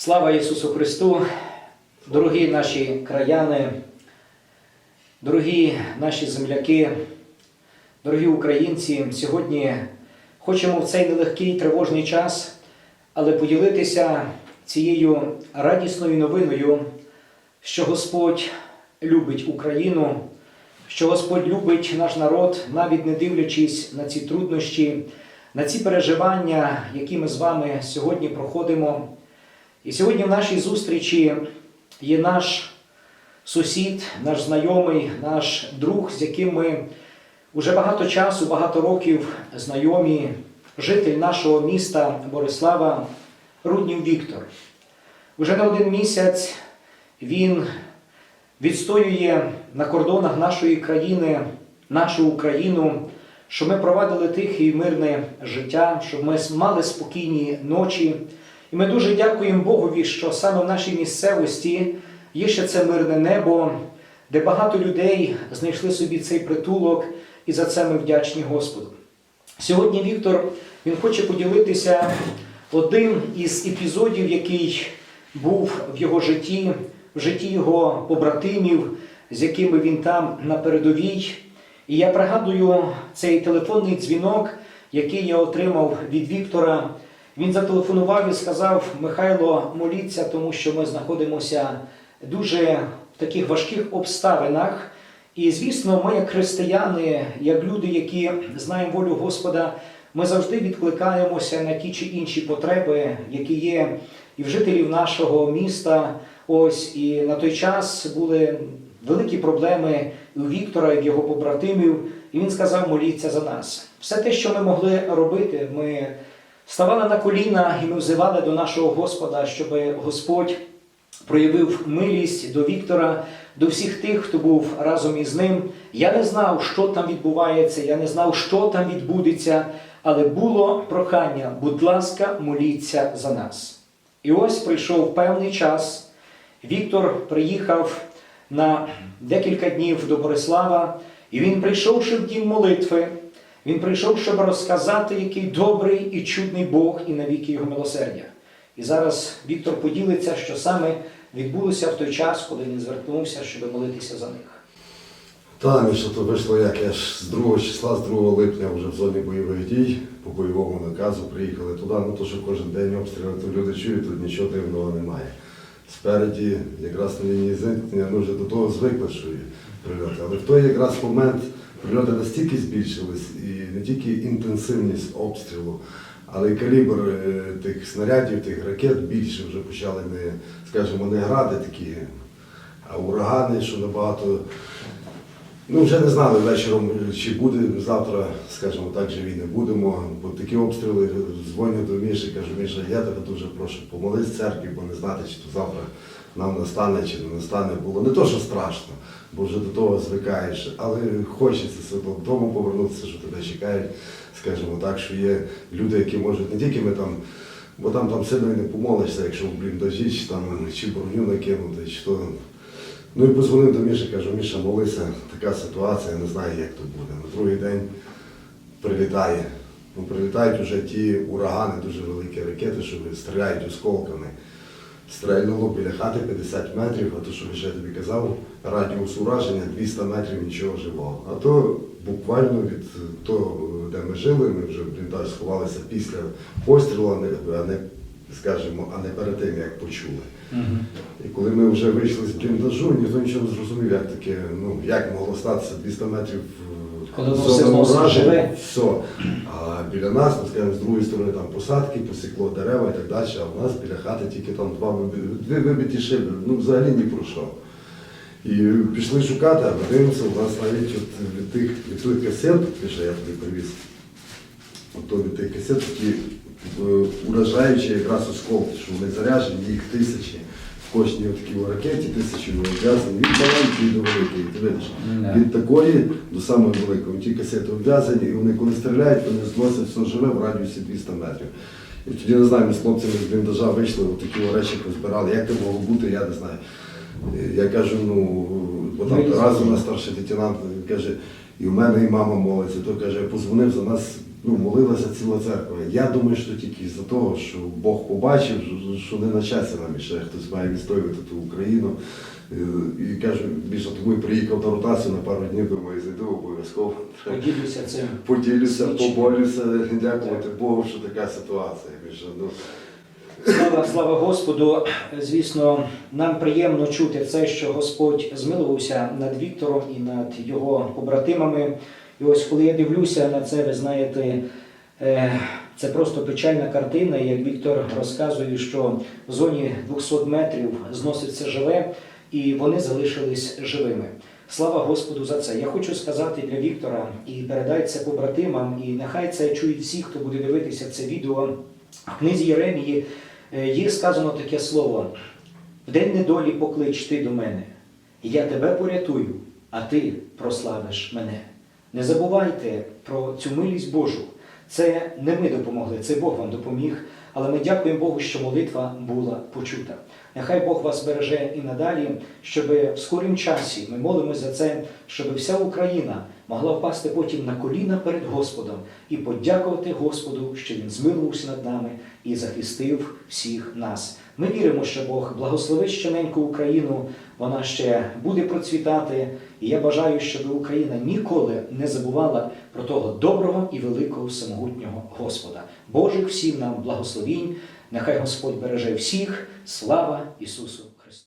Слава Ісусу Христу, дорогі наші краяни, дорогі наші земляки, дорогі українці, сьогодні хочемо в цей нелегкий тривожний час, але поділитися цією радісною новиною, що Господь любить Україну, що Господь любить наш народ, навіть не дивлячись на ці труднощі, на ці переживання, які ми з вами сьогодні проходимо. І сьогодні в нашій зустрічі є наш сусід, наш знайомий, наш друг, з яким ми вже багато часу, багато років знайомі, житель нашого міста Борислава Руднів Віктор. Уже не один місяць він відстоює на кордонах нашої країни, нашу Україну, щоб ми провадили тихе і мирне життя, щоб ми мали спокійні ночі. І ми дуже дякуємо Богові, що саме в нашій місцевості є ще це мирне небо, де багато людей знайшли собі цей притулок, і за це ми вдячні Господу. Сьогодні Віктор він хоче поділитися одним із епізодів, який був в його житті, в житті його побратимів, з якими він там на передовій. І я пригадую цей телефонний дзвінок, який я отримав від Віктора. Він зателефонував і сказав: Михайло, моліться, тому що ми знаходимося дуже в таких важких обставинах. І, звісно, ми, як християни, як люди, які знаємо волю Господа, ми завжди відкликаємося на ті чи інші потреби, які є і в жителів нашого міста. Ось і на той час були великі проблеми і у Віктора, і в його побратимів. І він сказав: моліться за нас. Все те, що ми могли робити, ми ставали на коліна і ми взивали до нашого Господа, щоб Господь проявив милість до Віктора, до всіх тих, хто був разом із ним. Я не знав, що там відбувається, я не знав, що там відбудеться, але було прохання, будь ласка, моліться за нас. І ось прийшов певний час. Віктор приїхав на декілька днів до Борислава, і він прийшов, щоб дім молитви. Він прийшов, щоб розказати, який добрий і чудний Бог і навіки його милосердя. І зараз Віктор поділиться, що саме відбулося в той час, коли він звернувся, щоб молитися за них. Та, Міша, то вийшло як я ж з 2 числа, з 2 липня вже в зоні бойових дій, по бойовому наказу приїхали туди. Ну то, що кожен день обстріли, то люди чують, тут нічого дивного немає. Спереді, якраз на лінії зіткнення, ми вже до того звикли, що прильоти. Але в той якраз момент прильоти настільки збільшились, і не тільки інтенсивність обстрілу, але й калібр е, тих снарядів, тих ракет більше вже почали не, скажімо, не гради такі, а урагани, що набагато. Ну, вже не знали вечором, чи буде завтра, скажімо так, живі не будемо. Бо такі обстріли дзвоню до Міші, кажу, Міша, я тебе дуже прошу, помолись церкві, бо не знати, чи то завтра нам настане, чи не настане. Було не то, що страшно, бо вже до того звикаєш, але хочеться все додому повернутися, що тебе чекають, скажімо так, що є люди, які можуть не тільки ми там. Бо там там сильно і не помолишся, якщо в бліндажі, чи там чи броню накинути, чи то Ну і позвонив до Міші, кажу, Міша, молися, така ситуація, не знаю, як то буде. На другий день прилітає. Ну, прилітають вже ті урагани, дуже великі ракети, що стріляють осколками. Стрельнуло біля хати 50 метрів, а то, що я тобі казав, радіус ураження 200 метрів нічого живого. А то буквально від того, де ми жили, ми вже сховалися після пострілу, а не, скажімо, а не перед тим, як почули. І коли ми вже вийшли з бліндажу, ніхто нічого не зрозумів, як таке, ну як могло статися 200 метрів е, Коли зона все. А біля нас, ну, скажімо, з другої сторони там посадки, посікло дерева і так далі, а в нас біля хати тільки там два дві вибиті шиби, ну взагалі ні про що. І пішли шукати, а дивимося, у нас навіть от від тих від тих касет, що я тобі привіз, от то від тих касет такі е, уражаючі якраз осколки, що вони заряжені, їх тисячі. В кожній такій ракеті тисячі обв'язані від маленької до великої. Ти видиш? Да. Від такої до самої великої. Ті касети обв'язані, і вони коли стріляють, вони зносять все живе в радіусі 200 метрів. І тоді не знаю, ми з хлопцями з бліндажа вийшли, от такі речі позбирали. Як це могло бути, я не знаю. Я кажу, ну, бо там Ну, разом на старший лейтенант каже, і в мене і мама молиться, то каже, я позвонив за нас ну, молилася ціла церква. Я думаю, що тільки з-за того, що Бог побачив, що не на часі нам ще хтось має відстоювати ту Україну. Е, І кажу, більше тому і приїхав на ротацію на пару днів, думаю, зайду обов'язково. Поділюся цим. Поділюся, поборюся, дякувати Богу, що така ситуація. Більше, ну, Слава, слава Господу. Звісно, нам приємно чути це, що Господь змилувався над Віктором і над його побратимами. І ось коли я дивлюся на це, ви знаєте, е, це просто печальна картина, як Віктор розказує, що в зоні 200 метрів зноситься живе, і вони залишились живими. Слава Господу за це. Я хочу сказати для Віктора і передай це побратимам, і нехай це чують всі, хто буде дивитися це відео. В книзі Єремії е, є сказано таке слово: в день недолі поклич ти до мене, я тебе порятую, а ти прославиш мене. Не забувайте про цю милість Божу. Це не ми допомогли, це Бог вам допоміг. Але ми дякуємо Богу, що молитва була почута. Нехай Бог вас береже і надалі, щоб в скорім часі ми молимося за це, щоб вся Україна могла впасти потім на коліна перед Господом і подякувати Господу, що Він змилувався над нами і захистив всіх нас. Ми віримо, що Бог благословить щоненьку Україну, вона ще буде процвітати. І я бажаю, щоб Україна ніколи не забувала про того доброго і великого всемогутнього Господа. Божих всім нам благословінь. Нехай Господь береже всіх. Слава Ісусу!